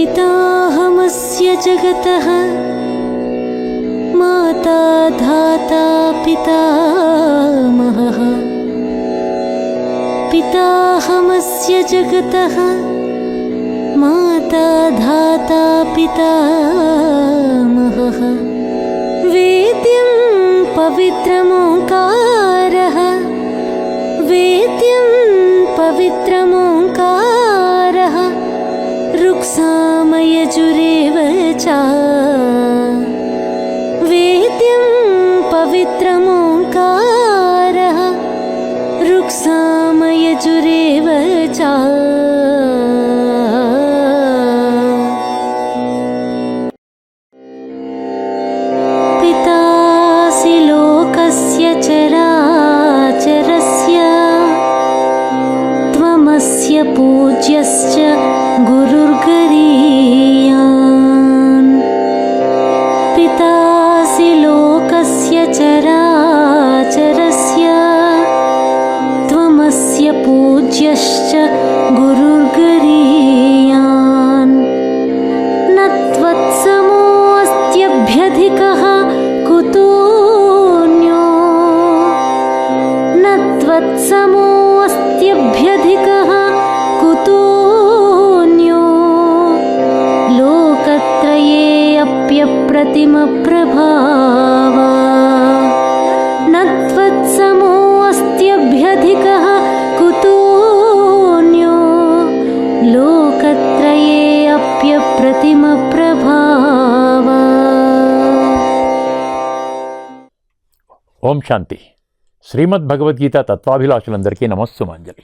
पिताहमस्य जगतः। माता धाता पितामहः पिताहमस्य जगतः। माता धाता पितामहः वेद्यं पवित्रमोङ्कारः। वेद्यं पवित्रमोङ्कारः रुक्सामयजुरेव च वेद्यं पवित्रमोङ्कारः रुक्सामयजुरेव च पितासि लोकस्य चराचरस्य त्वमस्य पूज्यश्च ఓం శాంతి. శ్రీమద్ భగవద్గీత తత్వాభిలాషులందరికీ నమస్సుమాంజలి.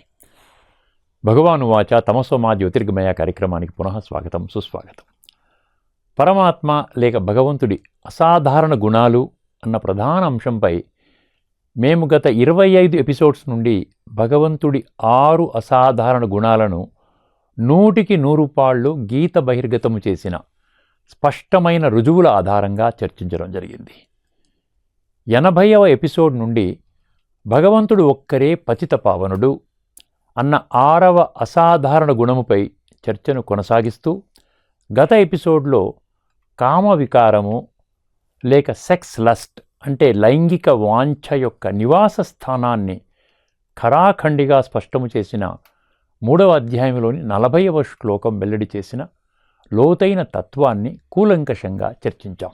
భగవాను వాచ తమసోమా జ్యోతిర్గమయ కార్యక్రమానికి పునః స్వాగతం సుస్వాగతం. పరమాత్మ లేక భగవంతుడి అసాధారణ గుణాలు అన్న ప్రధాన అంశంపై మేము గత ఇరవై ఐదు ఎపిసోడ్స్ నుండి భగవంతుడి ఆరు అసాధారణ గుణాలను నూటికి నూరు పాళ్ళు గీత బహిర్గతము చేసిన స్పష్టమైన రుజువుల ఆధారంగా చర్చించడం జరిగింది. ఎనభైవ ఎపిసోడ్ నుండి భగవంతుడు ఒక్కరే పతిత పావనుడు అన్న ఆరవ అసాధారణ గుణముపై చర్చను కొనసాగిస్తూ గత ఎపిసోడ్లో కామ వికారము లేక సెక్స్ లస్ట్ అంటే లైంగిక వాంఛ యొక్క నివాస స్థానాన్ని ఖరాఖండిగా స్పష్టము చేసిన మూడవ అధ్యాయంలోని నలభైవ శ్లోకం వెల్లడి చేసిన లోతైన తత్వాన్ని కూలంకషంగా చర్చించాం.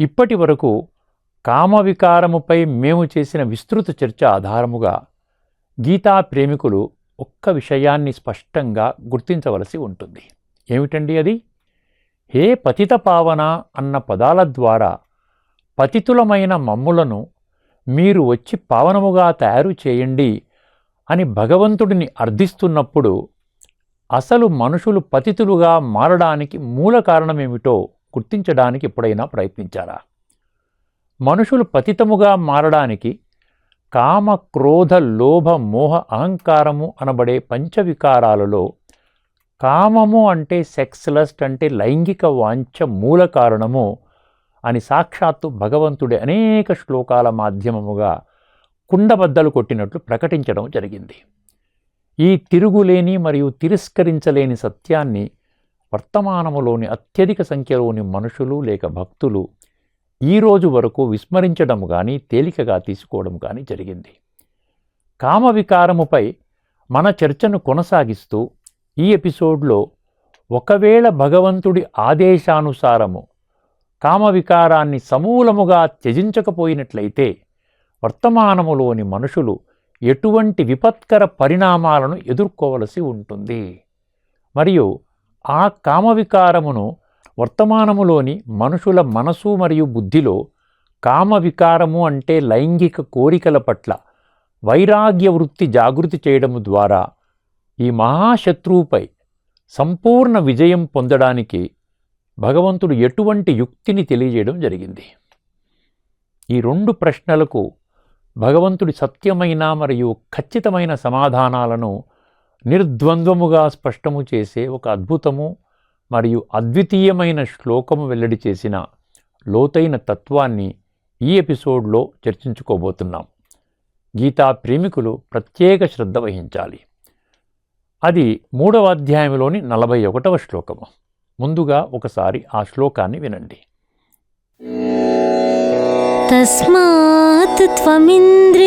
ఇప్పటి వరకు కామవికారముపై మేము చేసిన విస్తృత చర్చ ఆధారముగా గీతా ప్రేమికులు ఒక్క విషయాన్ని స్పష్టంగా గుర్తించవలసి ఉంటుంది. ఏమిటండి అది? హే పతిత పావన అన్న పదాల ద్వారా పతితులమైన మమ్ములను మీరు వచ్చి పావనముగా తయారు చేయండి అని భగవంతుడిని అర్థిస్తున్నప్పుడు అసలు మనుషులు పతితులుగా మారడానికి మూల కారణమేమిటో గుర్తించడానికి ఎప్పుడైనా ప్రయత్నించారా? మనుషులు పతితముగా మారడానికి కామ క్రోధ లోభ మోహ అహంకారము అనబడే పంచవికారాలలో కామము అంటే సెక్స్ లస్ట్ అంటే లైంగిక వాంఛ మూల కారణము అని సాక్షాత్తు భగవంతుడి అనేక శ్లోకాల మాధ్యమముగా కుండబద్దలు కొట్టినట్లు ప్రకటించడం జరిగింది. ఈ తిరుగులేని మరియు తిరస్కరించలేని సత్యాన్ని వర్తమానములోని అత్యధిక సంఖ్యలోని మనుషులు లేక భక్తులు ఈ రోజు వరకు విస్మరించడం కానీ తేలికగా తీసుకోవడం కానీ జరిగింది. కామ వికారముపై మన చర్చను కొనసాగిస్తూ ఈ ఎపిసోడ్లో ఒకవేళ భగవంతుడి ఆదేశానుసారము కామ వికారాన్ని సమూలముగా త్యజించకపోయినట్లయితే వర్తమానములోని మనుషులు ఎటువంటి విపత్కర పరిణామాలను ఎదుర్కోవలసి ఉంటుంది. మరియు ఆ కామవికారమును వర్తమానములోని మనుషుల మనసు మరియు బుద్ధిలో కామ వికారము అంటే లైంగిక కోరికల పట్ల వైరాగ్య వృత్తి జాగృతి చేయడము ద్వారా ఈ మహాశత్రువుపై సంపూర్ణ విజయం పొందడానికి భగవంతుడు ఎటువంటి యుక్తిని తెలియజేయడం జరిగింది. ఈ రెండు ప్రశ్నలకు భగవంతుడి సత్యమైన మరియు ఖచ్చితమైన సమాధానాలను నిర్ద్వంద్వముగా స్పష్టము చేసే ఒక అద్భుతము మరియు అద్వితీయమైన శ్లోకము వెల్లడి చేసిన లోతైన తత్వాన్ని ఈ ఎపిసోడ్లో చర్చించుకోబోతున్నాం. గీతా ప్రేమికులు ప్రత్యేక శ్రద్ధ వహించాలి. అది మూడవ అధ్యాయంలోని నలభై ఒకటవ శ్లోకము. ముందుగా ఒకసారి ఆ శ్లోకాన్ని వినండి. తస్మాత్ త్వమింద్రియాణ్యాదౌ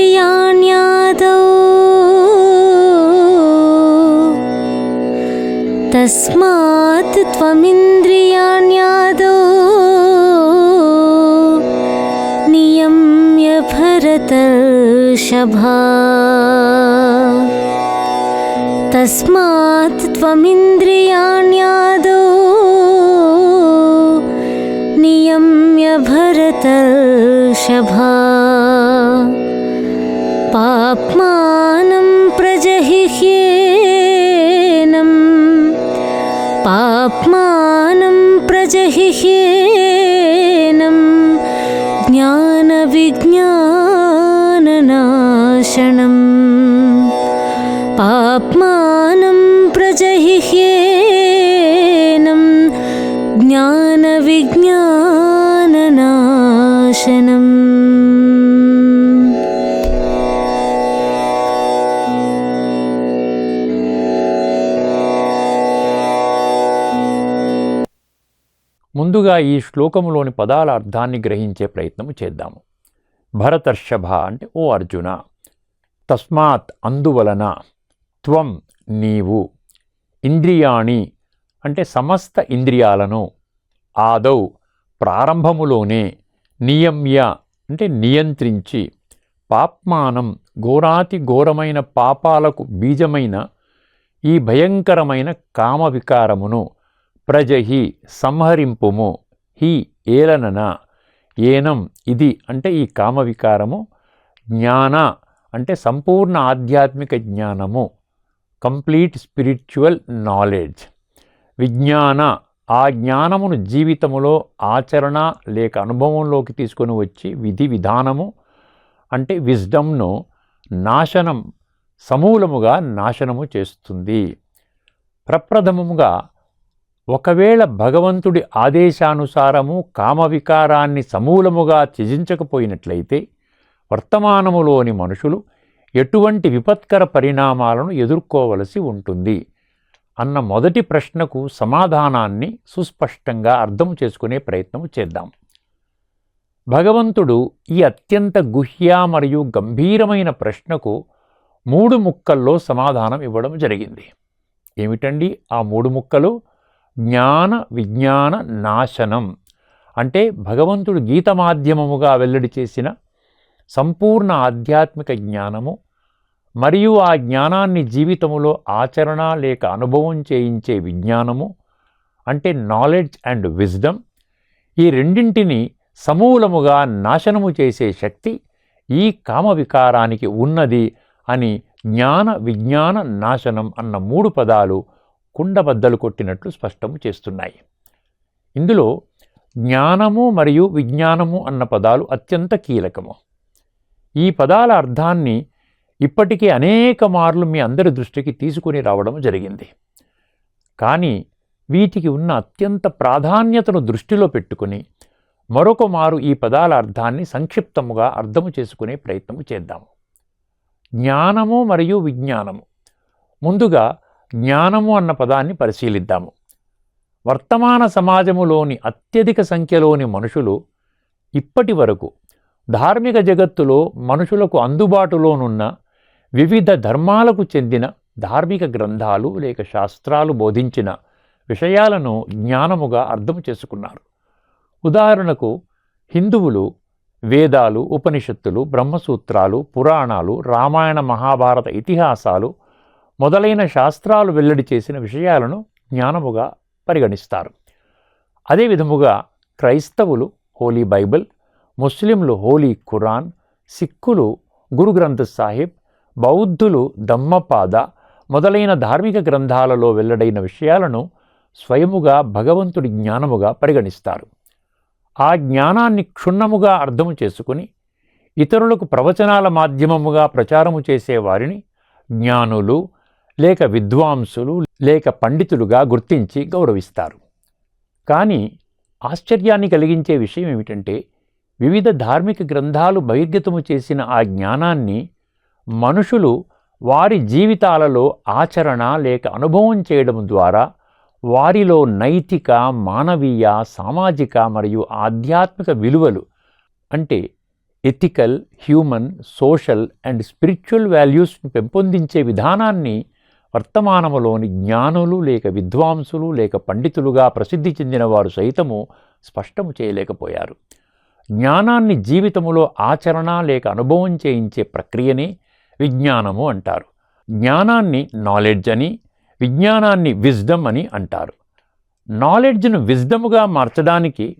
तस्मात् त्वमिन्द्रियाण्यादौ नियम्य भरतर्षभा। तस्मात् त्वमिन्द्रियाण्यादौ नियम्य भरतर्षभा पाप्मानं प्रजहिह्येनं ज्ञानविज्ञाननाशनम् ముందుగా ఈ శ్లోకములోని పదాల అర్థాన్ని గ్రహించే ప్రయత్నము చేద్దాము భరతర్షభ అంటే ఓ అర్జున తస్మాత్ అందువలన త్వం నీవు ఇంద్రియాణి అంటే సమస్త ఇంద్రియాలను ఆదౌ ప్రారంభములోనే నియమ్య అంటే నియంత్రించి పాప్మానం ఘోరాతి ఘోరమైన పాపాలకు బీజమైన ఈ భయంకరమైన కామ వికారమును ప్రజహి సంహరింపుము. హి ఏలనన. ఏనం ఇది అంటే ఈ కామ వికారము జ్ఞాన అంటే సంపూర్ణ ఆధ్యాత్మిక జ్ఞానము. Complete spiritual knowledge. విజ్ఞాన ఆ జ్ఞానమును జీవితములో ఆచరణ లేక అనుభవంలోకి తీసుకొని వచ్చి విధి విధానము అంటే విజ్డమ్ను నాశనం సమూలముగా నాశనము చేస్తుంది. ప్రప్రథమముగా ఒకవేళ భగవంతుడి ఆదేశానుసారము కామవికారాన్ని సమూలముగా త్యజించకపోయినట్లయితే వర్తమానములోని మనుషులు ఎటువంటి విపత్కర పరిణామాలను ఎదుర్కోవలసి ఉంటుంది? అన్న మొదటి ప్రశ్నకు సమాధానాన్ని సుస్పష్టంగా అర్థం చేసుకునే ప్రయత్నం చేద్దాం. భగవంతుడు ఈ అత్యంత గుహ్య మరియు గంభీరమైన ప్రశ్నకు మూడు ముక్కల్లో సమాధానం ఇవ్వడం జరిగింది. ఏమిటండి ఆ మూడు ముక్కలు? జ్ఞాన విజ్ఞాన నాశనం. అంటే భగవంతుడు గీత మాధ్యమముగా వెల్లడి చేసిన సంపూర్ణ ఆధ్యాత్మిక జ్ఞానము మరియు ఆ జ్ఞానాన్ని జీవితములో ఆచరణ లేక అనుభవం చేయించే విజ్ఞానము అంటే నాలెడ్జ్ అండ్ విజ్డమ్ ఈ రెండింటిని సమూలముగా నాశనము చేసే శక్తి ఈ కామ వికారానికి ఉన్నది అని జ్ఞాన విజ్ఞాన నాశనం అన్న మూడు పదాలు కుండబద్దలు కొట్టినట్లు స్పష్టము చేస్తున్నాయి. ఇందులో జ్ఞానము మరియు విజ్ఞానము అన్న పదాలు అత్యంత కీలకము. ఈ పదాల అర్థాన్ని ఇప్పటికే అనేక మార్లు మీ అందరి దృష్టికి తీసుకుని రావడం జరిగింది. కానీ వీటికి ఉన్న అత్యంత ప్రాధాన్యతను దృష్టిలో పెట్టుకుని మరొక మారు ఈ పదాల అర్థాన్ని సంక్షిప్తముగా అర్థము చేసుకునే ప్రయత్నము చేద్దాము. జ్ఞానము మరియు విజ్ఞానము. ముందుగా జ్ఞానము అన్న పదాన్ని పరిశీలిద్దాము. వర్తమాన సమాజములోని అత్యధిక సంఖ్యలోని మనుషులు ఇప్పటి వరకు ధార్మిక జగత్తులో మనుషులకు అందుబాటులోనున్న వివిధ ధర్మాలకు చెందిన ధార్మిక గ్రంథాలు లేక శాస్త్రాలు బోధించిన విషయాలను జ్ఞానముగా అర్థం చేసుకున్నారు. ఉదాహరణకు హిందువులు వేదాలు ఉపనిషత్తులు బ్రహ్మసూత్రాలు పురాణాలు రామాయణ మహాభారత ఇతిహాసాలు మొదలైన శాస్త్రాలు వెల్లడి చేసిన విషయాలను జ్ఞానముగా పరిగణిస్తారు. అదే విధముగా క్రైస్తవులు హోలీ బైబిల్ ముస్లింలు హోలీ ఖురాన్ సిక్కులు గురు గ్రంథ్ సాహిబ్ బౌద్ధులు దమ్మపాద మొదలైన ధార్మిక గ్రంథాలలో వెల్లడైన విషయాలను స్వయముగా భగవంతుడి జ్ఞానముగా పరిగణిస్తారు. ఆ జ్ఞానాన్ని క్షుణ్ణముగా అర్థము చేసుకుని ఇతరులకు ప్రవచనాల మాధ్యమముగా ప్రచారము చేసేవారిని జ్ఞానులు లేక విద్వాంసులు లేక పండితులుగా గుర్తించి గౌరవిస్తారు. కానీ ఆశ్చర్యాన్ని కలిగించే విషయం ఏమిటంటే వివిధ ధార్మిక గ్రంథాలు బహిర్గతము చేసిన ఆ జ్ఞానాన్ని మనుషులు వారి జీవితాలలో ఆచరణ లేక అనుభవం చేయడం ద్వారా వారిలో నైతిక మానవీయ సామాజిక మరియు ఆధ్యాత్మిక విలువలు అంటే ethical human social and spiritual వాల్యూస్ని పెంపొందించే విధానాన్ని వర్తమానములోని జ్ఞానులు లేక విద్వాంసులు లేక పండితులుగా ప్రసిద్ధి చెందిన వారు సైతము స్పష్టము చేయలేకపోయారు. జ్ఞానాన్ని జీవితములో ఆచరణ లేక అనుభవం చేయించే ప్రక్రియనే విజ్ఞానము అంటారు. జ్ఞానాన్ని నాలెడ్జ్ అని విజ్ఞానాన్ని విజ్డమ్ అని అంటారు. నాలెడ్జ్ను విజ్డముగా మార్చడానికి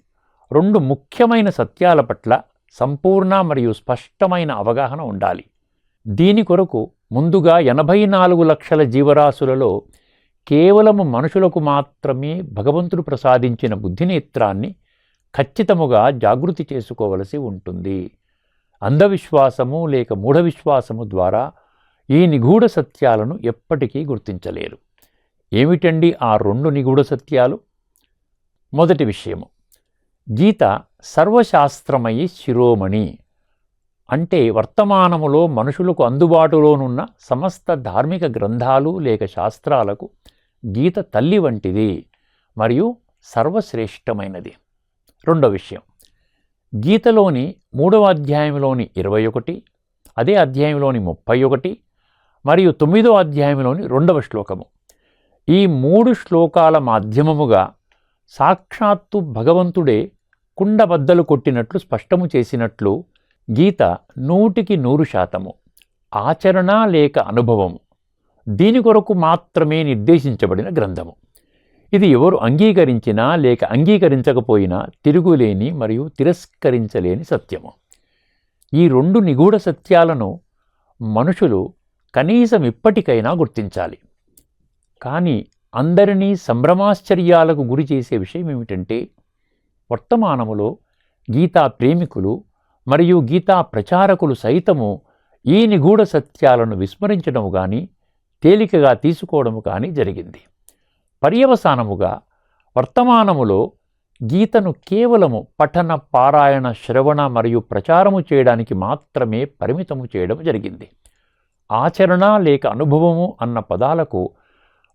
రెండు ముఖ్యమైన సత్యాల పట్ల సంపూర్ణ మరియు స్పష్టమైన అవగాహన ఉండాలి. దీని కొరకు ముందుగా ఎనభై నాలుగు లక్షల జీవరాశులలో కేవలము మనుషులకు మాత్రమే భగవంతుడు ప్రసాదించిన బుద్ధినేత్రాన్ని ఖచ్చితముగా జాగృతి చేసుకోవలసి ఉంటుంది. అంధవిశ్వాసము లేక మూఢవిశ్వాసము ద్వారా ఈ నిగూఢ సత్యాలను ఎప్పటికీ గుర్తించలేరు. ఏమిటండి ఆ రెండు నిగూఢ సత్యాలు? మొదటి విషయము. గీత సర్వశాస్త్రమయి శిరోమణి. అంటే వర్తమానములో మనుషులకు అందుబాటులోనున్న సమస్త ధార్మిక గ్రంథాలు లేక శాస్త్రాలకు గీత తల్లి వంటిది మరియు సర్వశ్రేష్టమైనది. రెండో విషయం. గీతలోని మూడవ అధ్యాయంలోని ఇరవై ఒకటి అదే అధ్యాయంలోని ముప్పై ఒకటి మరియు తొమ్మిదో అధ్యాయంలోని రెండవ శ్లోకము. ఈ మూడు శ్లోకాల మాధ్యమముగా సాక్షాత్తు భగవంతుడే కుండబద్దలు కొట్టినట్లు స్పష్టము చేసినట్లు గీత నూటికి నూరు శాతము. ఆచరణ లేక అనుభవము. దీని కొరకు మాత్రమే నిర్దేశించబడిన గ్రంథము. ఇది ఎవరు అంగీకరించినా లేక అంగీకరించకపోయినా తిరుగులేని మరియు తిరస్కరించలేని సత్యము. ఈ రెండు నిగూఢ సత్యాలను మనుషులు కనీసం ఇప్పటికైనా గుర్తించాలి. కానీ అందరినీ సంభ్రమాశ్చర్యాలకు గురి చేసే విషయం ఏమిటంటే వర్తమానములో గీతా ప్రేమికులు మరియు గీతా ప్రచారకులు సైతము ఈ నిగూఢ సత్యాలను విస్మరించడము కానీ తేలికగా తీసుకోవడము కానీ జరిగింది. పర్యవసానముగా వర్తమానములో గీతను కేవలము పఠన పారాయణ శ్రవణ మరియు ప్రచారము చేయడానికి మాత్రమే పరిమితము చేయడం జరిగింది. ఆచరణ లేక అనుభవము అన్న పదాలకు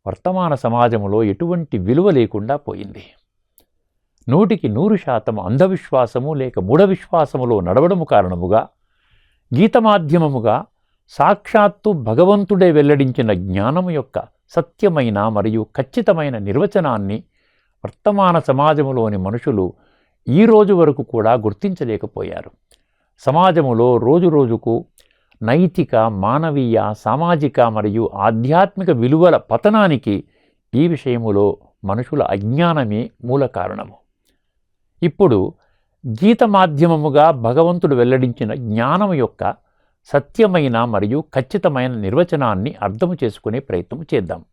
వర్తమాన సమాజంలో ఎటువంటి విలువ లేకుండా పోయింది. నూటికి నూరు శాతం అంధవిశ్వాసము లేక మూఢవిశ్వాసములో నడవడము కారణముగా గీత మాధ్యమముగా సాక్షాత్తు భగవంతుడే వెల్లడించిన జ్ఞానము యొక్క సత్యమైన మరియు ఖచ్చితమైన నిర్వచనాన్ని వర్తమాన సమాజములోని మనుషులు ఈ రోజు వరకు కూడా గుర్తించలేకపోయారు. సమాజములో రోజురోజుకు నైతిక మానవీయ సామాజిక మరియు ఆధ్యాత్మిక విలువల పతనానికి ఈ విషయములో మనుషుల అజ్ఞానమే మూల కారణము. ఇప్పుడు గీత మాధ్యమముగా భగవంతుడు వెల్లడించిన జ్ఞానం యొక్క సత్యమైన మరియు ఖచ్చితమైన నిర్వచనాన్ని అర్థం చేసుకునే ప్రయత్నం చేద్దాం.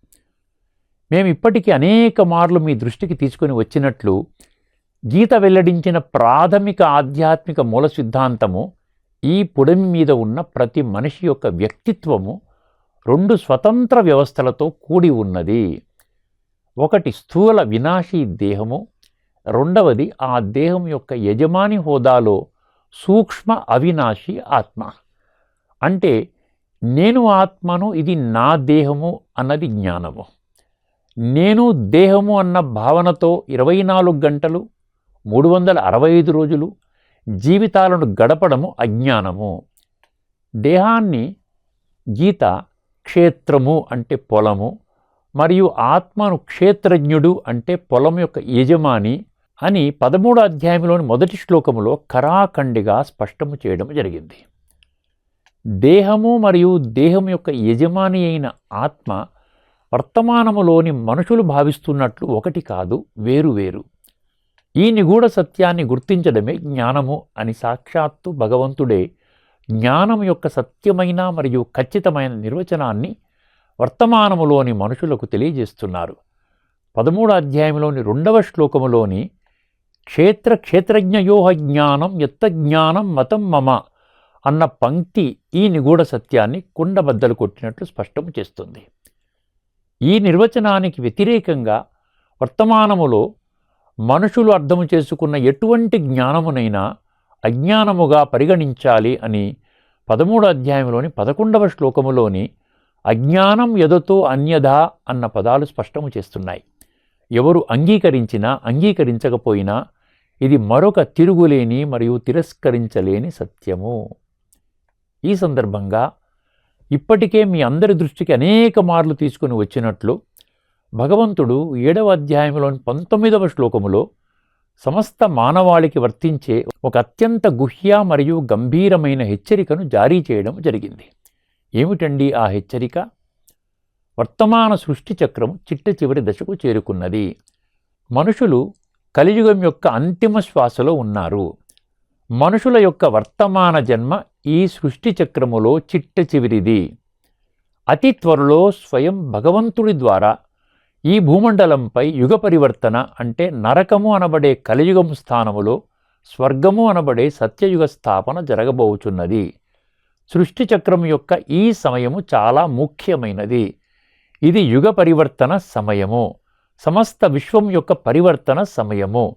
మేము ఇప్పటికీ అనేక మార్లు మీ దృష్టికి తీసుకుని వచ్చినట్లు గీత వెల్లడించిన ప్రాథమిక ఆధ్యాత్మిక మూల సిద్ధాంతము ఈ పుడమి మీద ఉన్న ప్రతి మనిషి యొక్క వ్యక్తిత్వము రెండు స్వతంత్ర వ్యవస్థలతో కూడి ఉన్నది. ఒకటి స్థూల వినాశీ దేహము రెండవది ఆ దేహం యొక్క యజమాని హోదాలో సూక్ష్మ అవినాశి ఆత్మ. అంటే నేను ఆత్మను ఇది నా దేహము అన్నది జ్ఞానము. నేను దేహము అన్న భావనతో ఇరవై నాలుగు గంటలు మూడు వందల అరవై ఐదు రోజులు జీవితాలను గడపడము అజ్ఞానము. దేహాన్ని గీత క్షేత్రము అంటే పొలము మరియు ఆత్మను క్షేత్రజ్ఞుడు అంటే పొలం యొక్క యజమాని అని పదమూడో అధ్యాయంలోని మొదటి శ్లోకములో కరాఖండిగా స్పష్టము చేయడం జరిగింది. దేహము మరియు దేహం యొక్క యజమాని అయిన ఆత్మ వర్తమానములోని మనుషులు భావిస్తున్నట్లు ఒకటి కాదు వేరు వేరు. ఈ నిగూఢ సత్యాన్ని గుర్తించడమే జ్ఞానము అని సాక్షాత్తు భగవంతుడే జ్ఞానం యొక్క సత్యమైన మరియు ఖచ్చితమైన నిర్వచనాన్ని వర్తమానములోని మనుషులకు తెలియజేస్తున్నారు. పదమూడు అధ్యాయంలోని రెండవ శ్లోకములోని క్షేత్ర క్షేత్రజ్ఞయోహ జ్ఞానం యత్త జ్ఞానం మతం మమ అన్న పంక్తి ఈ నిగూఢ సత్యాన్ని కుండబద్దలు కొట్టినట్లు స్పష్టం చేస్తుంది. ఈ నిర్వచనానికి వ్యతిరేకంగా వర్తమానములో మనుషులు అర్థము చేసుకున్న ఎటువంటి జ్ఞానమునైనా అజ్ఞానముగా పరిగణించాలి అని పదమూడు అధ్యాయంలోని పదకొండవ శ్లోకములోని అజ్ఞానం ఎదతో అన్యథా అన్న పదాలు స్పష్టము చేస్తున్నాయి. ఎవరు అంగీకరించినా అంగీకరించకపోయినా ఇది మరొక తిరుగులేని మరియు తిరస్కరించలేని సత్యము. ఈ సందర్భంగా ఇప్పటికే మీ అందరి దృష్టికి అనేక మార్లు తీసుకుని వచ్చినట్లు భగవంతుడు ఏడవ అధ్యాయంలోని పంతొమ్మిదవ శ్లోకములో సమస్త మానవాళికి వర్తించే ఒక అత్యంత గుహ్య మరియు గంభీరమైన హెచ్చరికను జారీ చేయడం జరిగింది. ఏమిటండి ఆ హెచ్చరిక? వర్తమాన సృష్టి చక్రం చిట్ట చివరి దశకు చేరుకున్నది. మనుషులు కలియుగం యొక్క అంతిమ శ్వాసలో ఉన్నారు. మనుషుల యొక్క వర్తమాన జన్మ ఈ సృష్టి చక్రములో చిట్ట చివరిది. అతి త్వరలో స్వయం భగవంతుడి ద్వారా ఈ భూమండలంపై యుగ పరివర్తన అంటే నరకము అనబడే కలియుగం స్థానములో స్వర్గము అనబడే సత్యయుగ స్థాపన జరగబోచున్నది. సృష్టి చక్రం యొక్క ఈ సమయము చాలా ముఖ్యమైనది. ఇది యుగ పరివర్తన సమయము సమస్త విశ్వం యొక్క పరివర్తన సమయము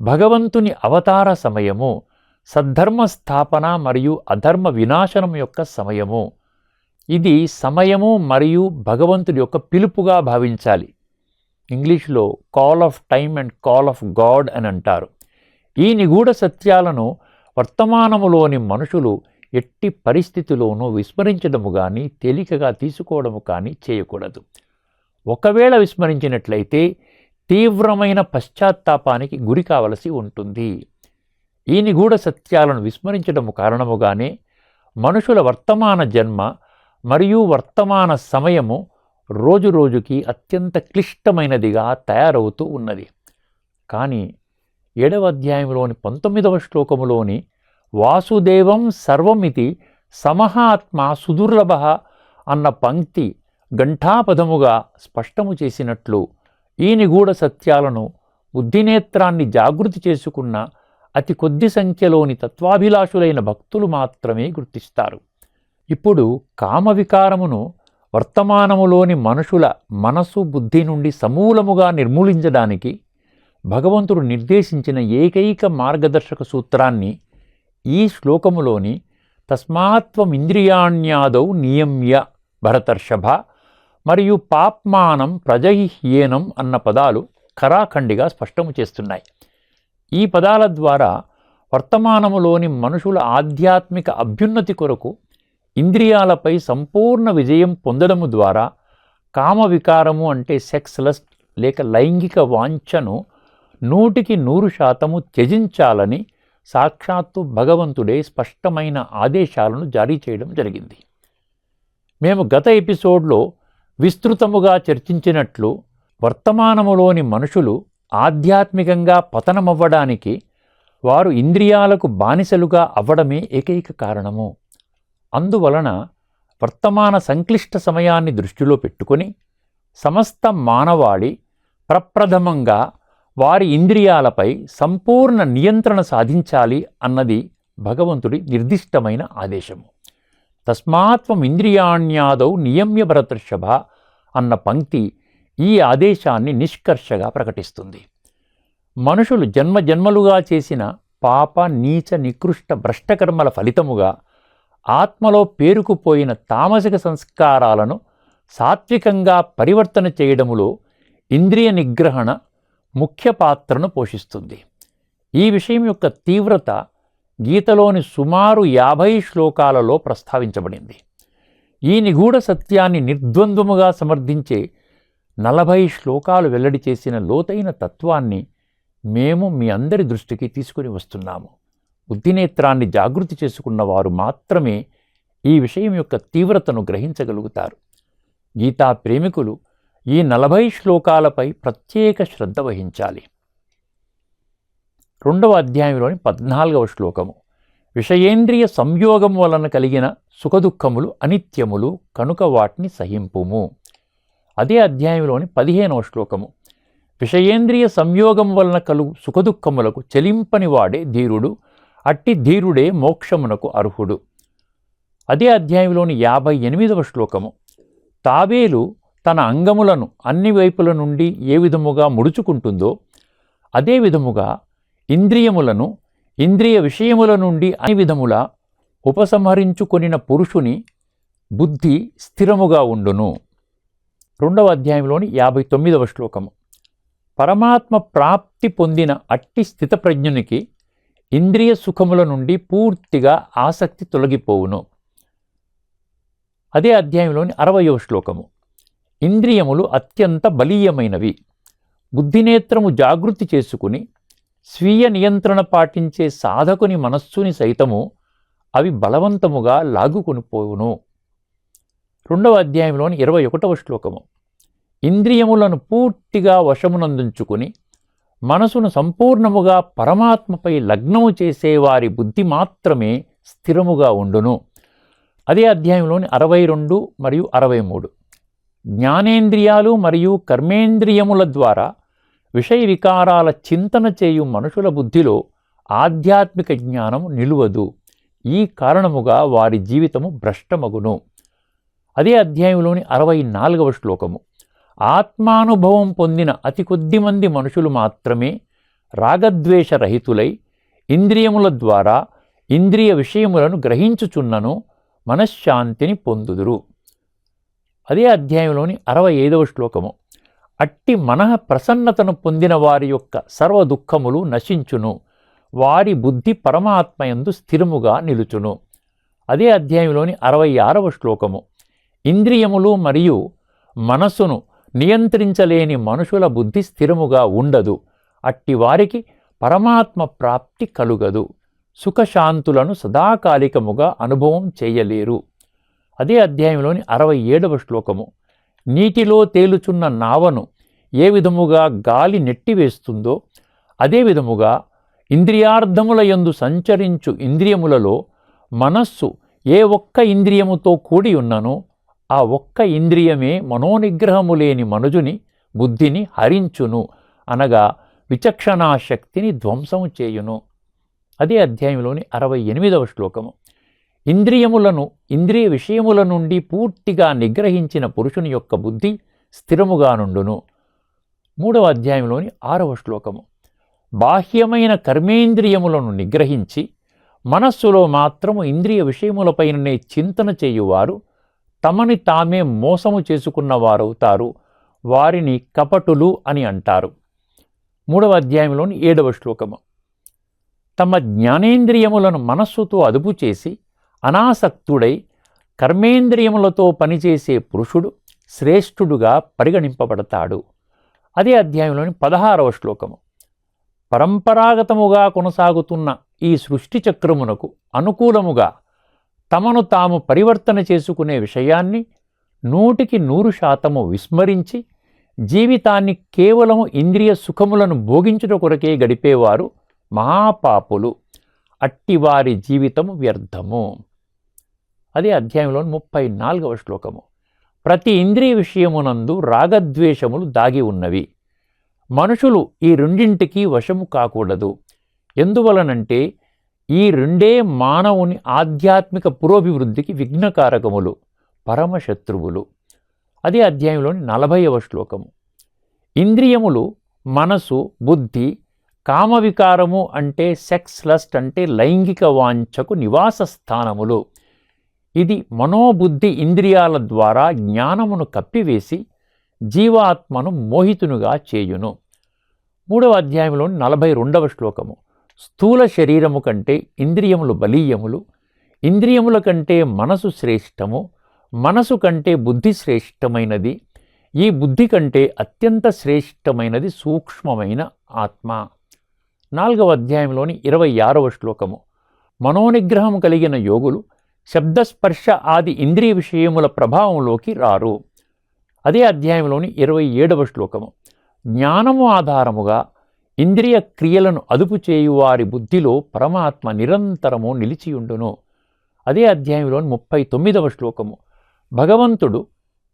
భగవంతుని అవతార సమయము సద్ధర్మ స్థాపన మరియు అధర్మ వినాశనం యొక్క సమయము. ఇది సమయము మరియు భగవంతుడి యొక్క పిలుపుగా భావించాలి. ఇంగ్లీష్లో call of time and call of God అని అంటారు. ఈ నిగూఢ సత్యాలను వర్తమానములోని మనుషులు ఎట్టి పరిస్థితిలోనూ విస్మరించడము కానీ తేలికగా తీసుకోవడము కానీ చేయకూడదు. ఒకవేళ విస్మరించినట్లయితే తీవ్రమైన పశ్చాత్తాపానికి గురి కావలసి ఉంటుంది. ఈ నిగూఢ సత్యాలను విస్మరించడము కారణముగానే మనుషుల వర్తమాన జన్మ మరియు వర్తమాన సమయము రోజురోజుకి అత్యంత క్లిష్టమైనదిగా తయారవుతూ ఉన్నది. కానీ ఏడవ అధ్యాయంలోని పంతొమ్మిదవ శ్లోకములోని వాసుదేవం సర్వమితి సమహాత్మ సుదుర్లభ అన్న పంక్తి ఘంటాపదముగా స్పష్టము చేసినట్లు ఈ నిగూఢ సత్యాలను బుద్ధినేత్రాన్ని జాగృతి చేసుకున్న అతి కొద్ది సంఖ్యలోని తత్వాభిలాషులైన భక్తులు మాత్రమే గుర్తిస్తారు. ఇప్పుడు కామవికారమును వర్తమానములోని మనుషుల మనసు బుద్ధి నుండి సమూలముగా నిర్మూలించడానికి భగవంతుడు నిర్దేశించిన ఏకైక మార్గదర్శక సూత్రాన్ని ఈ శ్లోకములోని తస్మాత్వమింద్రియాణ్యాదౌ నియమ్య భరతర్షభ మరియు పాప్మానం ప్రజహ్యేనం అన్న పదాలు ఖరాఖండిగా స్పష్టము చేస్తున్నాయి. ఈ పదాల ద్వారా వర్తమానములోని మనుషుల ఆధ్యాత్మిక అభ్యున్నతి కొరకు ఇంద్రియాలపై సంపూర్ణ విజయం పొందడము ద్వారా కామ వికారము అంటే సెక్స్ లస్ట్ లేక లైంగిక వాంఛను నూటికి నూరు శాతము త్యజించాలని సాక్షాత్తు భగవంతుడే స్పష్టమైన ఆదేశాలను జారీ చేయడం జరిగింది. మేము గత ఎపిసోడ్లో విస్తృతముగా చర్చించినట్లు వర్తమానములోని మనుషులు ఆధ్యాత్మికంగా పతనమవ్వడానికి వారు ఇంద్రియాలకు బానిసలుగా అవ్వడమే ఏకైక కారణము. అందువలన వర్తమాన సంక్లిష్ట సమయాన్ని దృష్టిలో పెట్టుకొని సమస్త మానవాళి ప్రప్రథమంగా వారి ఇంద్రియాలపై సంపూర్ణ నియంత్రణ సాధించాలి అన్నది భగవంతుడి నిర్దిష్టమైన ఆదేశము. తస్మాత్వం ఇంద్రియాణ్యాదౌ నియమ్య భరతృషభ అన్న పంక్తి ఈ ఆదేశాన్ని నిష్కర్షగా ప్రకటిస్తుంది. మనుషులు జన్మ జన్మలుగా చేసిన పాప నీచ నికృష్ట భ్రష్టకర్మల ఫలితముగా ఆత్మలో పేరుకుపోయిన తామసిక సంస్కారాలను సాత్వికంగా పరివర్తన చేయడములో ఇంద్రియ నిగ్రహణ ముఖ్య పాత్రను పోషిస్తుంది. ఈ విషయం యొక్క తీవ్రత గీతలోని సుమారు యాభై శ్లోకాలలో ప్రస్తావించబడింది. ఈ నిగూఢ సత్యాన్ని నిర్ద్వంద్వముగా సమర్థించే నలభై శ్లోకాలు వెల్లడి చేసిన లోతైన తత్వాన్ని మేము మీ అందరి దృష్టికి తీసుకుని వస్తున్నాము. బుద్ధినేత్రాన్ని జాగృతి చేసుకున్న వారు మాత్రమే ఈ విషయం యొక్క తీవ్రతను గ్రహించగలుగుతారు. గీతా ప్రేమికులు ఈ నలభై శ్లోకాలపై ప్రత్యేక శ్రద్ధ వహించాలి. రెండవ అధ్యాయంలోని పద్నాలుగవ శ్లోకము. విషయేంద్రియ సంయోగం వలన కలిగిన సుఖదుఖములు అనిత్యములు కనుక వాటిని సహింపుము. అదే అధ్యాయంలోని పదిహేనవ శ్లోకము. విషయేంద్రియ సంయోగం వలన కలుగు సుఖదుఖములకు చెలింపని వాడే ధీరుడు అట్టి ధీరుడే మోక్షమునకు అర్హుడు. అదే అధ్యాయంలోని యాభై ఎనిమిదవ శ్లోకము. తాబేలు తన అంగములను అన్ని వైపుల నుండి ఏ విధముగా ముడుచుకుంటుందో అదే విధముగా ఇంద్రియములను ఇంద్రియ విషయముల నుండి అన్ని విధముల ఉపసంహరించుకొనిన పురుషుని బుద్ధి స్థిరముగా ఉండును. రెండవ అధ్యాయంలోని యాభై తొమ్మిదవ శ్లోకము. పరమాత్మ ప్రాప్తి పొందిన అట్టి స్థితప్రజ్ఞునికి ఇంద్రియ సుఖముల నుండి పూర్తిగా ఆసక్తి తొలగిపోవును. అదే అధ్యాయంలోని అరవయవ శ్లోకము. ఇంద్రియములు అత్యంత బలీయమైనవి. బుద్ధినేత్రము జాగృతి చేసుకుని స్వీయ నియంత్రణ పాటించే సాధకుని మనస్సుని సైతము అవి బలవంతముగా లాగుకొనిపోవును. రెండవ అధ్యాయంలోని ఇరవై ఒకటవ శ్లోకము. ఇంద్రియములను పూర్తిగా వశమునందుంచుకుని మనసును సంపూర్ణముగా పరమాత్మపై లగ్నము చేసే వారి బుద్ధి మాత్రమే స్థిరముగా ఉండును. అదే అధ్యాయంలోని అరవై రెండు మరియు అరవై మూడు. జ్ఞానేంద్రియాలు మరియు కర్మేంద్రియముల ద్వారా విషయ వికారాల చింతన చేయు మనుషుల బుద్ధిలో ఆధ్యాత్మిక జ్ఞానం నిలువదు. ఈ కారణముగా వారి జీవితము భ్రష్టమగును. అదే అధ్యాయంలోని అరవై నాలుగవ శ్లోకము. ఆత్మానుభవం పొందిన అతి కొద్ది మంది మనుషులు మాత్రమే రాగద్వేషరహితులై ఇంద్రియముల ద్వారా ఇంద్రియ విషయములను గ్రహించుచున్నను మనశ్శాంతిని పొందుదురు. అదే అధ్యాయంలోని అరవై ఐదవ శ్లోకము. అట్టి మనః ప్రసన్నతను పొందిన వారి యొక్క సర్వ దుఃఖములు నశించును. వారి బుద్ధి పరమాత్మయందు స్థిరముగా నిలుచును. అదే అధ్యాయంలోని అరవై ఆరవ శ్లోకము. ఇంద్రియములు మరియు మనస్సును నియంత్రించలేని మనుషుల బుద్ధి స్థిరముగా ఉండదు. అట్టి వారికి పరమాత్మ ప్రాప్తి కలుగదు. సుఖశాంతులను సదాకాలికముగా అనుభవం చేయలేరు. అదే అధ్యాయంలోని అరవై ఏడవ శ్లోకము. నీటిలో తేలుచున్న నావను ఏ విధముగా గాలి నెట్టివేస్తుందో అదే విధముగా ఇంద్రియార్థముల యందు సంచరించు ఇంద్రియములలో మనస్సు ఏ ఒక్క ఇంద్రియముతో కూడి ఉన్ననో ఆ ఒక్క ఇంద్రియమే మనోనిగ్రహము లేని మనుజుని బుద్ధిని హరించును అనగా విచక్షణాశక్తిని ధ్వంసము చేయును. అదే అధ్యాయంలోని అరవై ఎనిమిదవ శ్లోకము. ఇంద్రియములను ఇంద్రియ విషయముల నుండి పూర్తిగా నిగ్రహించిన పురుషుని యొక్క బుద్ధి స్థిరముగా నుండును. మూడవ అధ్యాయంలోని ఆరవ శ్లోకము. బాహ్యమైన కర్మేంద్రియములను నిగ్రహించి మనస్సులో మాత్రము ఇంద్రియ విషయములపైననే చింతన చేయువారు తమని తామే మోసము చేసుకున్న వారవుతారు వారిని కపటులు అని అంటారు. మూడవ అధ్యాయంలోని ఏడవ శ్లోకము. తమ జ్ఞానేంద్రియములను మనస్సుతో అదుపు చేసి అనాసక్తుడై కర్మేంద్రియములతో పనిచేసే పురుషుడు శ్రేష్ఠుడుగా పరిగణింపబడతాడు. అదే అధ్యాయంలోని పదహారవ శ్లోకము. పరంపరాగతముగా కొనసాగుతున్న ఈ సృష్టి చక్రమునకు అనుకూలముగా తమను తాము పరివర్తన చేసుకునే విషయాన్ని నూటికి నూరు శాతము విస్మరించి జీవితాన్ని కేవలము ఇంద్రియ సుఖములను భోగించుట కొరకే గడిపేవారు మహాపాపులు. అట్టివారి జీవితము వ్యర్థము. అదే అధ్యాయంలోని ముప్పై నాలుగవ శ్లోకము. ప్రతి ఇంద్రియ విషయమునందు రాగద్వేషములు దాగి ఉన్నవి. మనుషులు ఈ రెండింటికి వశము కాకూడదు. ఎందువలనంటే ఈ రెండే మానవుని ఆధ్యాత్మిక పురోభివృద్ధికి విఘ్నకారకములు పరమశత్రువులు. అదే అధ్యాయంలోని నలభైవ శ్లోకము. ఇంద్రియములు మనసు బుద్ధి కామవికారము అంటే సెక్స్ లస్ట్ అంటే లైంగిక వాంఛకు నివాస స్థానములు. ఇది మనోబుద్ధి ఇంద్రియాల ద్వారా జ్ఞానమును కప్పివేసి జీవాత్మను మోహితునుగా చేయును. మూడవ అధ్యాయంలోని నలభై రెండవ శ్లోకము. స్థూల శరీరము కంటే ఇంద్రియములు బలీయములు ఇంద్రియముల కంటే మనసు శ్రేష్టము మనసు కంటే బుద్ధి శ్రేష్టమైనది ఈ బుద్ధి కంటే అత్యంత శ్రేష్టమైనది సూక్ష్మమైన ఆత్మ. నాలుగవ అధ్యాయంలోని ఇరవై ఆరవ శ్లోకము. మనోనిగ్రహం కలిగిన యోగులు శబ్దస్పర్శ ఆది ఇంద్రియ విషయముల ప్రభావంలోకి రారు. అదే అధ్యాయంలోని ఇరవై ఏడవ శ్లోకము. జ్ఞానము ఆధారముగా ఇంద్రియ క్రియలను అదుపు చేయువారి బుద్ధిలో పరమాత్మ నిరంతరము నిలిచియుండును అదే అధ్యాయంలోని ముప్పై తొమ్మిదవ శ్లోకము. భగవంతుడు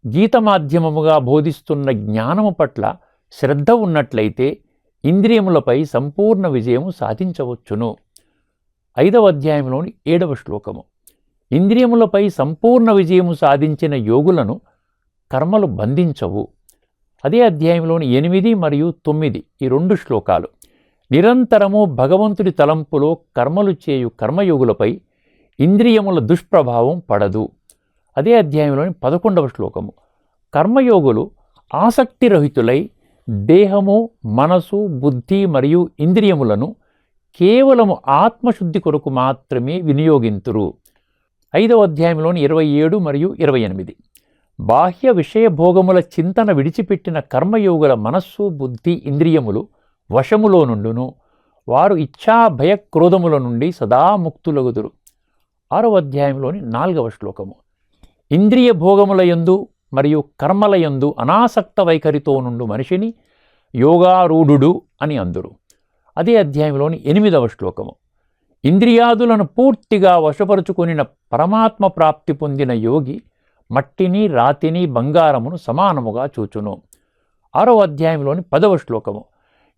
గీత మాధ్యమముగా బోధిస్తున్న జ్ఞానము పట్ల శ్రద్ధ ఉన్నట్లయితే ఇంద్రియములపై సంపూర్ణ విజయము సాధించవచ్చును. ఐదవ అధ్యాయంలోని ఏడవ శ్లోకము. ఇంద్రియములపై సంపూర్ణ విజయము సాధించిన యోగులను కర్మలు బంధించవు. అదే అధ్యాయంలోని ఎనిమిది మరియు తొమ్మిది ఈ రెండు శ్లోకాలు. నిరంతరము భగవంతుడి తలంపులో కర్మలు చేయు కర్మయోగులపై ఇంద్రియముల దుష్ప్రభావం పడదు. అదే అధ్యాయంలోని పదకొండవ శ్లోకము. కర్మయోగులు ఆసక్తిరహితులై దేహము మనసు బుద్ధి మరియు ఇంద్రియములను కేవలము ఆత్మశుద్ధి కొరకు మాత్రమే వినియోగింతురు. ఐదవ అధ్యాయంలోని ఇరవై ఏడు మరియు ఇరవై ఎనిమిది. బాహ్య విషయ భోగముల చింతన విడిచిపెట్టిన కర్మయోగుల మనస్సు బుద్ధి ఇంద్రియములు వశములో నుండును. వారు ఇచ్ఛా భయ క్రోధముల నుండి సదా ముక్తులగుదురు. ఆరవ అధ్యాయంలోని నాలుగవ శ్లోకము. ఇంద్రియ భోగముల యందు మరియు కర్మల యందు అనాసక్త వైఖరితో నుండు మనిషిని యోగారూఢుడు అని అందురు. అదే అధ్యాయంలోని ఎనిమిదవ శ్లోకము. ఇంద్రియాదులను పూర్తిగా వశపరుచుకొనిన పరమాత్మ ప్రాప్తి పొందిన యోగి మట్టిని రాతిని బంగారమును సమానముగా చూచును. ఆరో అధ్యాయంలోని పదవ శ్లోకము.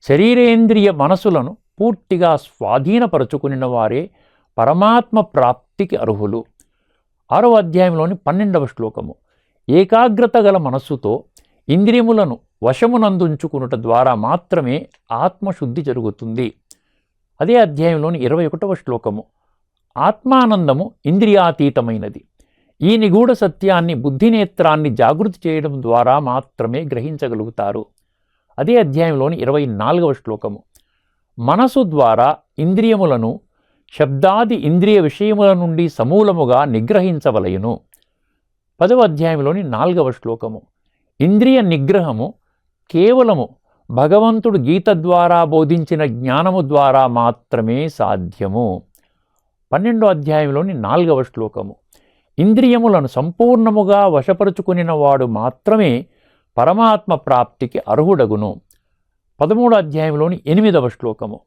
శరీరేంద్రియ మనసులను పూర్తిగా స్వాధీనపరచుకునిన వారే పరమాత్మ ప్రాప్తికి అర్హులు. ఆరో అధ్యాయంలోని పన్నెండవ శ్లోకము. ఏకాగ్రత గల మనస్సుతో ఇంద్రియములను వశమునందుంచుకునుట ద్వారా మాత్రమే ఆత్మశుద్ధి జరుగుతుంది. అదే అధ్యాయంలోని ఇరవై ఒకటవ శ్లోకము. ఆత్మానందము ఇంద్రియాతీతమైనది. ఈ నిగూఢ సత్యాన్ని బుద్ధినేత్రాన్ని జాగృతి చేయడం ద్వారా మాత్రమే గ్రహించగలుగుతారు. అదే అధ్యాయంలోని ఇరవై నాలుగవ శ్లోకము. మనసు ద్వారా ఇంద్రియములను శబ్దాది ఇంద్రియ విషయముల నుండి సమూలముగా నిగ్రహించవలయును. పదవ అధ్యాయంలోని నాలుగవ శ్లోకము. ఇంద్రియ నిగ్రహము కేవలము భగవంతుడు గీత ద్వారా బోధించిన జ్ఞానము ద్వారా మాత్రమే సాధ్యము. పన్నెండో అధ్యాయంలోని నాలుగవ శ్లోకము. ఇంద్రియములను సంపూర్ణముగా వశపరుచుకునిన వాడు మాత్రమే పరమాత్మ ప్రాప్తికి అర్హుడగును. పదమూడు అధ్యాయంలోని ఎనిమిదవ శ్లోకము.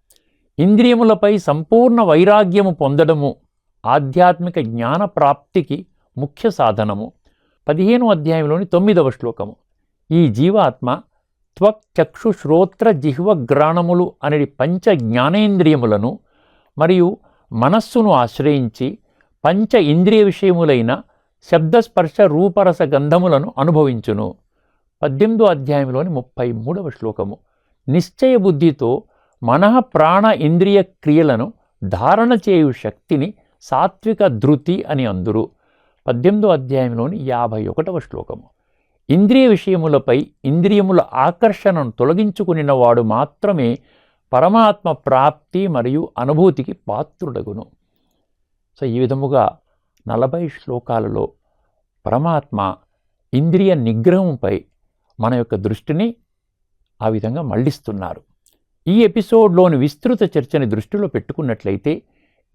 ఇంద్రియములపై సంపూర్ణ వైరాగ్యము పొందడము ఆధ్యాత్మిక జ్ఞాన ప్రాప్తికి ముఖ్య సాధనము. పదిహేను అధ్యాయంలోని తొమ్మిదవ శ్లోకము. ఈ జీవాత్మ త్వక్చక్షు శ్రోత్ర జిహ్వ గ్రాణములు అనే పంచ జ్ఞానేంద్రియములను మరియు మనస్సును ఆశ్రయించి పంచ ఇంద్రియ విషయములైన శబ్దస్పర్శ రూపరస గంధములను అనుభవించును. పద్దెనిమిదో అధ్యాయంలోని ముప్పై మూడవ శ్లోకము. నిశ్చయ బుద్ధితో మనః ప్రాణ ఇంద్రియ క్రియలను ధారణ చేయు శక్తిని సాత్విక ధృతి అని అందురు. పద్దెనిమిదో అధ్యాయంలోని యాభై ఒకటవ శ్లోకము. ఇంద్రియ విషయములపై ఇంద్రియముల ఆకర్షణను తొలగించుకునిన వాడు మాత్రమే పరమాత్మ ప్రాప్తి మరియు అనుభూతికి పాత్రుడగును. సో ఈ విధముగా నలభై శ్లోకాలలో పరమాత్మ ఇంద్రియ నిగ్రహంపై మన యొక్క దృష్టిని ఆ విధంగా మళ్ళిస్తున్నారు. ఈ ఎపిసోడ్లోని విస్తృత చర్చని దృష్టిలో పెట్టుకున్నట్లయితే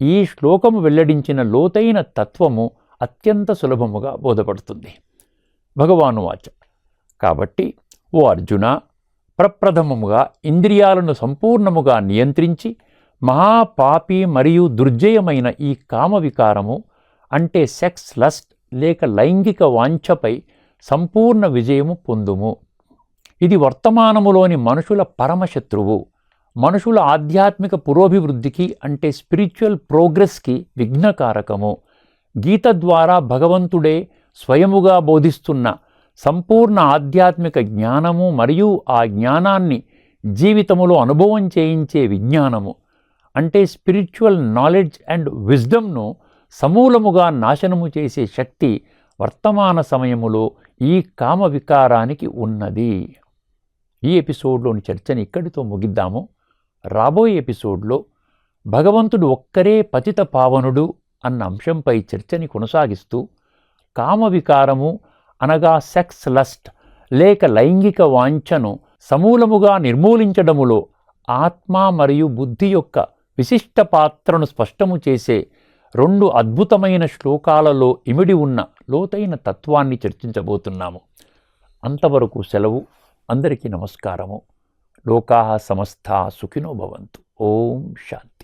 ఈ శ్లోకము వెల్లడించిన లోతైన తత్వము అత్యంత సులభముగా బోధపడుతుంది. భగవాను వాచ. కాబట్టి ఓ అర్జున ప్రప్రథమముగా ఇంద్రియాలను సంపూర్ణముగా నియంత్రించి మహాపాపి మరియు దుర్జయమైన ఈ కామవికారము అంటే సెక్స్ లస్ట్ లేక లైంగిక వాంఛపై సంపూర్ణ విజయము పొందుము. ఇది వర్తమానములోని మనుషుల పరమశత్రువు. మనుషుల ఆధ్యాత్మిక పురోభివృద్ధికి అంటే స్పిరిచువల్ ప్రోగ్రెస్కి విఘ్నకారకము. గీత ద్వారా భగవంతుడే స్వయముగా బోధిస్తున్న సంపూర్ణ ఆధ్యాత్మిక జ్ఞానము మరియు ఆ జ్ఞానాన్ని జీవితములో అనుభవం చేయించే విజ్ఞానము. అంటే స్పిరిచువల్ నాలెడ్జ్ అండ్ విజ్డమ్ను సమూలముగా నాశనము చేసే శక్తి వర్తమాన సమయములో ఈ కామ వికారానికి ఉన్నది. ఈ ఎపిసోడ్లోని చర్చని ఇక్కడితో ముగిద్దాము. రాబోయే ఎపిసోడ్లో భగవంతుడు ఒక్కరే పతిత పావనుడు అన్న అంశంపై చర్చని కొనసాగిస్తూ కామ వికారము అనగా సెక్స్ లస్ట్ లేక లైంగిక వాంఛను సమూలముగా నిర్మూలించడములో ఆత్మ మరియు బుద్ధి యొక్క విశిష్ట పాత్రను స్పష్టము చేసే రెండు అద్భుతమైన శ్లోకాలలో ఇమిడి ఉన్న లోతైన తత్వాన్ని చర్చించబోతున్నాము. అంతవరకు సెలవు. అందరికీ నమస్కారము. లోకా సమస్త సుఖినో భవంతు. ఓం శాంతి.